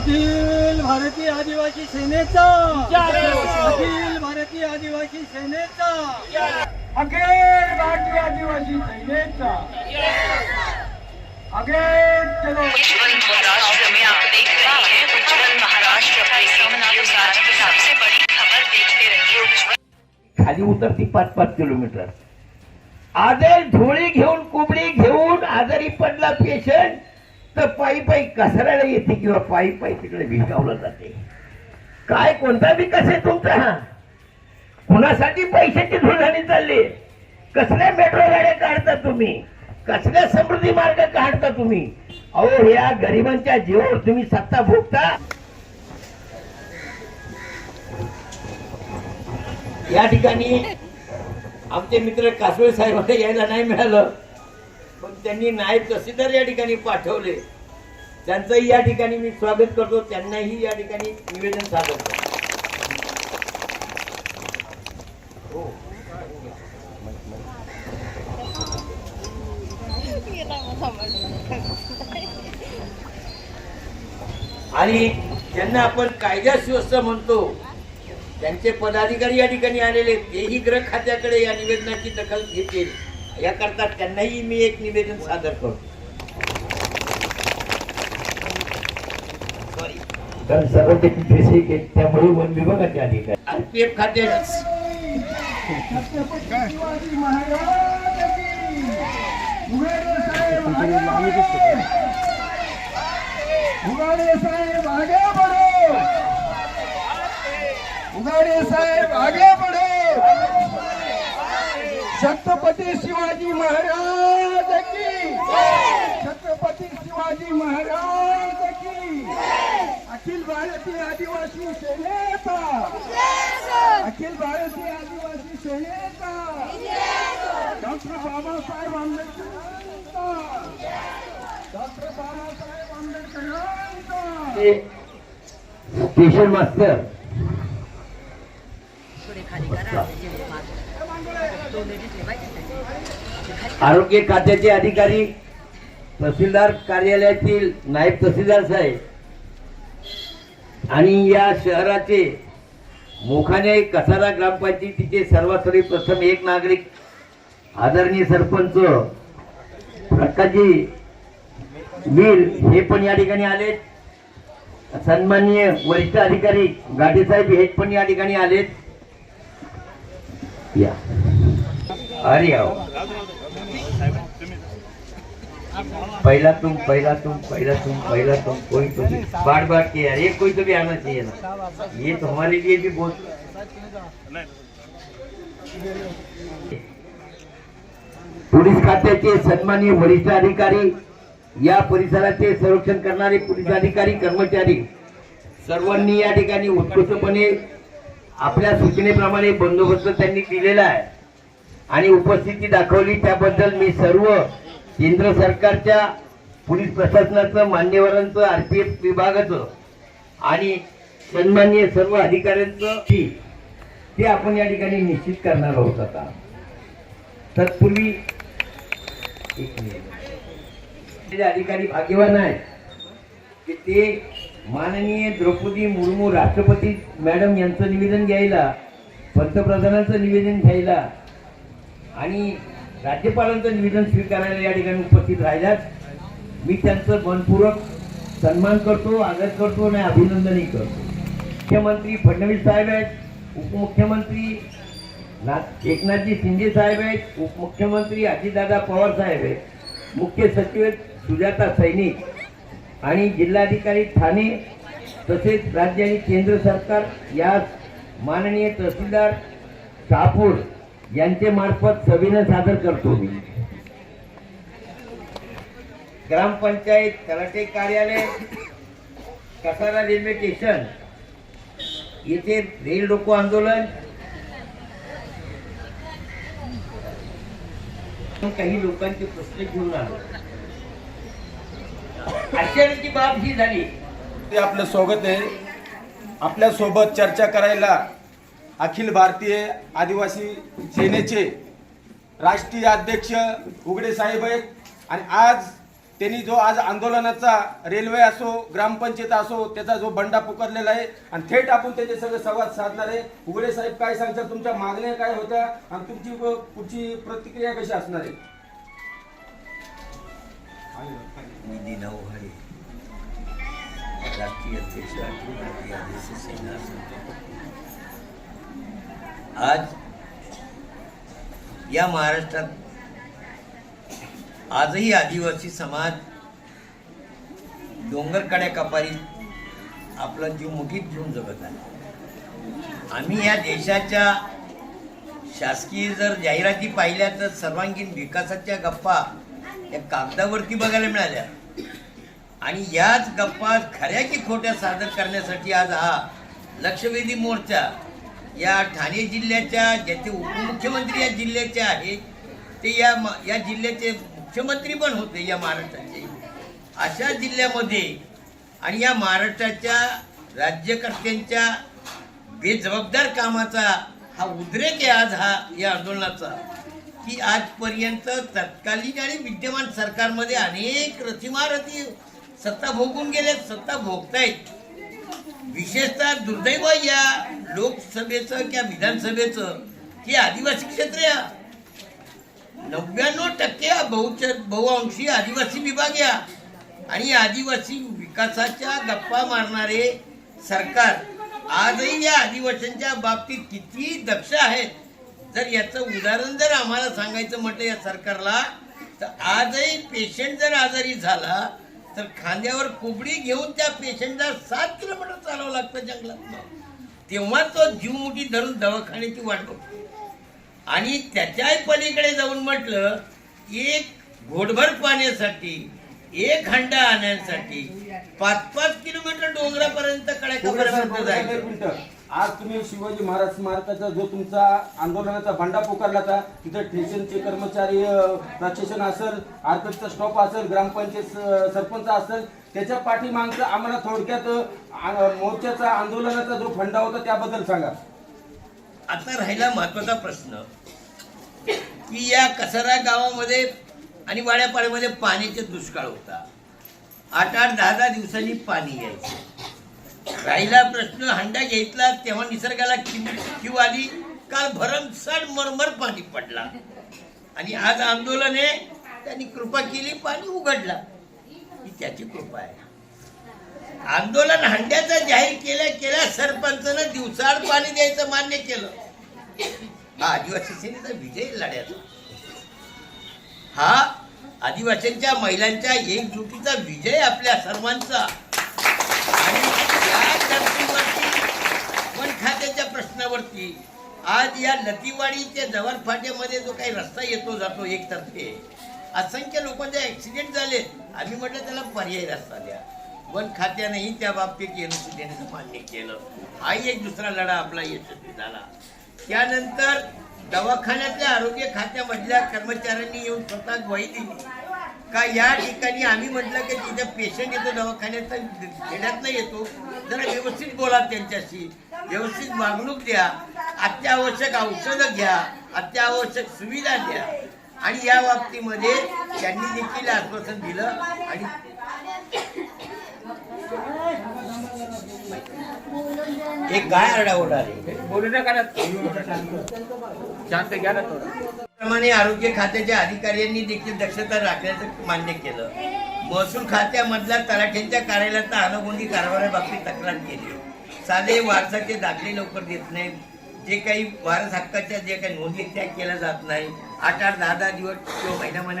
अखिल भारतीय आदिवासी सेनेचा अखिल भारतीय आदिवासी सेनेचा. अखिल भारतीय आदिवासी सेनेचा. अखिल चलो. उज्जवल महाराष्ट्र में आप देख रहे हैं उज्जवल महाराष्ट्र ब्रेकिंग न्यूज आज की सबसे बड़ी खबर देखते रहिए उज्जवल। खाली उतरती पाच पाच किलोमीटर. आदर झोळी घेऊन कुबडी घेऊन आजारी पडला पेशंट तर पायी पायी कचऱ्याला येते किंवा पायी पायी तिकडे भिजगावलं जाते. काय कोणता विकास आहे तुमचा? हा कुणासाठी पैशाची धुळाणी चालली? कसल्या मेट्रो गाड्या काढता तुम्ही? कसल्या समृद्धी मार्ग काढता तुम्ही? अहो या गरिबांच्या जीवावर तुम्ही सत्ता भोगता? या ठिकाणी आमचे मित्र कासवे साहेबांना यायला नाही मिळालं. पण त्यांनी नायब तहसीलदार या ठिकाणी पाठवले. त्यांचंही या ठिकाणी मी स्वागत करतो. त्यांनाही या ठिकाणी निवेदन सादर करतो. आणि ज्यांना आपण कायदा सुव्यवस्था म्हणतो त्यांचे पदाधिकारी या ठिकाणी आलेले. तेही गृह खात्याकडे या निवेदनाची दखल घेतील याकरता त्यांनाही मी एक निवेदन सादर करतो. कारण सर्व त्यामुळे वन विभागाचे अधिकारी आरपीएफ खाते शिवाजी महाराज की उघाडे साहेब आगे उघाडे साहेब आगे बढ़ो उघाडे साहेब आगे बढ़ो छत्रपती शिवाजी महाराज की छत्रपती शिवाजी महाराज की अखिल भारतीय आदिवासी सेनेचा Akhil Bharatiya doctor Babasaheb station master. आरोग्य खात्याचे अधिकारी तहसीलदार कार्यालयातील नायब तहसीलदार साहेब आणि या शहराचे मोखाने कसारा ग्रामपंचायतीचे सर्वात प्रथम एक नागरिक आदरणीय सरपंच प्रकाशजी वीर हे पण या ठिकाणी आलेत सन्माननीय वरिष्ठ अधिकारी गाडीसाहेब हे पण या ठिकाणी आलेत. या. अरे पहला तुम पहला तुम पहला तुम पहला तुम कोई तो भी। बार बार के यार एक कोई तो भी आना चाहिए ना। ये तो हमारे लिए भी बहुत पोलीस खात्याचे सन्माननीय वरिष्ठ अधिकारी या परिसराचे संरक्षण करणारे पोलीस अधिकारी कर्मचारी सर्वांनी या ठिकाणी उत्कृष्टपणे आपल्या सूचनेप्रमाणे बंदोबस्त त्यांनी दिलेला आहे. आणि उपस्थिती दाखवली त्याबद्दल मी सर्व केंद्र सरकारच्या पोलीस प्रशासनाचं मान्यवरांचं आरपीएफ विभागाचं आणि सन्मान्य सर्व अधिकाऱ्यांचं ते आपण या ठिकाणी निश्चित करणार आहोत आता. तत्पूर्वी अधिकारी भाग्यवान आहेत की ते माननीय द्रौपदी मुर्मू राष्ट्रपती मॅडम यांचं निवेदन घ्यायला पंतप्रधानांचं निवेदन घ्यायला आणि राज्यपालांचं निवेदन स्वीकारायला या ठिकाणी उपस्थित राहिल्यास मी त्यांचं मनपूर्वक सन्मान करतो आदर करतो आणि अभिनंदनही करतो. मुख्यमंत्री फडणवीस साहेब आहेत उपमुख्यमंत्री ना- एकनाथजी शिंदे साहेब आहेत उपमुख्यमंत्री अजितदादा पवार साहेब आहेत मुख्य सचिव सुजाता सैनिक आणि जिल्हाधिकारी ठाणे तसेच राज्य आणि केंद्र सरकार या माननीय तहसीलदार शहापूर यांचे मार्फत सविनय सादर करतो मी. ग्रामपंचायत तलाटे कार्यालय कसारा रेल्वे स्टेशन येथे रेल रोको आंदोलन काही लोकांचे प्रश्न घेऊन आलो. आश्चर्याची बाब ही झाली. ते आपलं स्वागत आहे. आपल्यासोबत चर्चा करायला अखिल भारतीय आदिवासी सेनेचे राष्ट्रीय अध्यक्ष उघडे साहेब आहेत. आणि आज त्यांनी जो आज आंदोलनाचा रेल्वे असो ग्रामपंचायत असो त्याचा जो बंडा पुकारलेला आहे. आणि थेट आपण त्याचे सगळे संवाद साधणार आहे. उघडे साहेब काय सांगतात? तुमच्या मागण्या काय होत्या? आणि तुमची पुढची प्रतिक्रिया कशी असणार आहे? राष्ट्रीय अध्यक्ष सेना आज या महाराष्ट्रात आजही आदिवासी समाज डोंगरकड्या कपारीत आपला जीव मुठीत घेऊन जगत आहे. आम्ही या देशाच्या शासकीय जर जाहिराती पाहिल्या तर सर्वांगीण विकासाच्या गप्पा या कागदावरती बघायला मिळाल्या. आणि याच गप्पा खऱ्या की खोट्या सादर करण्यासाठी आज हा लक्षवेधी मोर्चा या ठाणे जिल्ह्याच्या ज्याचे उपमुख्यमंत्री या जिल्ह्याचे आहेत ते या या जिल्ह्याचे मुख्यमंत्री पण होते या महाराष्ट्राचे. अशा जिल्ह्यामध्ये आणि या महाराष्ट्राच्या राज्यकर्त्यांच्या बेजबाबदार कामाचा हा उद्रेक आहे आज हा या आंदोलनाचा की आजपर्यंत तत्कालीन आणि विद्यमान सरकारमध्ये अनेक रथीमारथी सत्ता भोगून गेल्यात सत्ता भोगतायत. विशेषतः दुर्दैव या लोकसभेचं किंवा विधानसभेचं की आदिवासी क्षेत्र या. नव्याण्णव टक्के बहुच बहुअंशी आदिवासी विभाग या. आणि आदिवासी विकासाच्या गप्पा मारणारे सरकार आजही या आदिवासींच्या बाबतीत किती दक्ष आहेत? जर याचं उदाहरण जर आम्हाला सांगायचं म्हटलं या सरकारला तर आजही पेशंट जर आजारी झाला तर खांद्यावर कोबडी घेऊन त्या पेशंटला सात किलोमीटर चालावं लागतं जंगलात तेव्हा तो जीव मुठी धरून दवाखान्याची वाट बघतो. आणि त्याच्याही पलीकडे जाऊन म्हटलं एक घोटभर पाण्यासाठी एक हंडा आणण्यासाठी पाच पाच किलोमीटर डोंगरापर्यंत कड्याकापर्यंत जायचं. आज तुम्ही शिवाजी महाराज स्मारकाचा जो तुमचा आंदोलनाचा बंडा पुकारला होता तिथं स्टेशनचे कर्मचारी प्रशासन असेल आरपीएफचा स्टॉप असेल ग्रामपंचायत सरपंच असेल त्याच्या पाठीमागचं आम्हाला थोडक्यात मोर्चाचा आंदोलनाचा जो फंडा होता त्याबद्दल सांगा. आता राहिला महत्त्वाचा प्रश्न. की या कसरा गावामध्ये आणि वाड्यापाड्यामध्ये पाण्याचा दुष्काळ होता. आठ आठ दहा दहा दिवसांनी पाणी यायचं. राहिला प्रश्न हंडा घेतला तेव्हा निसर्गाला किव आली काल भरमसाठ मरमर पाणी पडला. आणि आज आंदोलन आहे त्यांनी कृपा केली पाणी उघडला. त्याची कृपा आहे. आंदोलन हंड्याचं जाहीर केल्या केल्या सरपंचनं दिवसाआड पाणी द्यायचं मान्य केलं. हा आदिवासी सेनेचा विजय लढ्याचा. हा आदिवासींच्या महिलांच्या एकजुटीचा विजय आपल्या सर्वांचा. आणि वन खात्याच्या प्रश्नावरती आज या लतीवाडीच्या जवळ फाट्यामध्ये जो काही रस्ता येतो जातो एकतर्फे असंख्य लोकांचे ऍक्सिडेंट झाले. आम्ही म्हटलं त्याला पर्याय रस्ता द्या. वन खात्यानेही त्या बाबतीत एनसी देण्याचं मान्य केलं. हाही एक दुसरा लढा आपला यशस्वी झाला. त्यानंतर दवाखान्यातल्या आरोग्य खात्यामधल्या कर्मचाऱ्यांनी येऊन स्वतः ग्वाही दिली. का या ठिकाणी आम्ही म्हटलं की तिथे पेशंट येतो दवाखान्यात खेड्यातनं येतो. जरा व्यवस्थित बोला त्यांच्याशी. व्यवस्थित वागणूक द्या. अत्यावश्यक औषधं घ्या. अत्यावश्यक सुविधा द्या. आणि या बाबतीमध्ये त्यांनी देखील आश्वासन दिलं आणि एक गाय आरडाओरडा आली. बोलू नका ना. शांत घ्या ना थोडं. त्याप्रमाणे आरोग्य खात्याच्या अधिकाऱ्यांनी देखील दक्षता राखण्याचं मान्य केलं. महसूल खात्यामधल्या तलाठ्यांच्या कार्यालयात अनगोंडी कारभारा बाबतीत तक्रार केली. साधे वारसाचे दाखले लवकर देत नाही. जे काही वारस हक्काच्या जे काही नोंदी त्या केल्या जात नाही. आठ आठ दहा दहा दिवस किंवा महिना महिना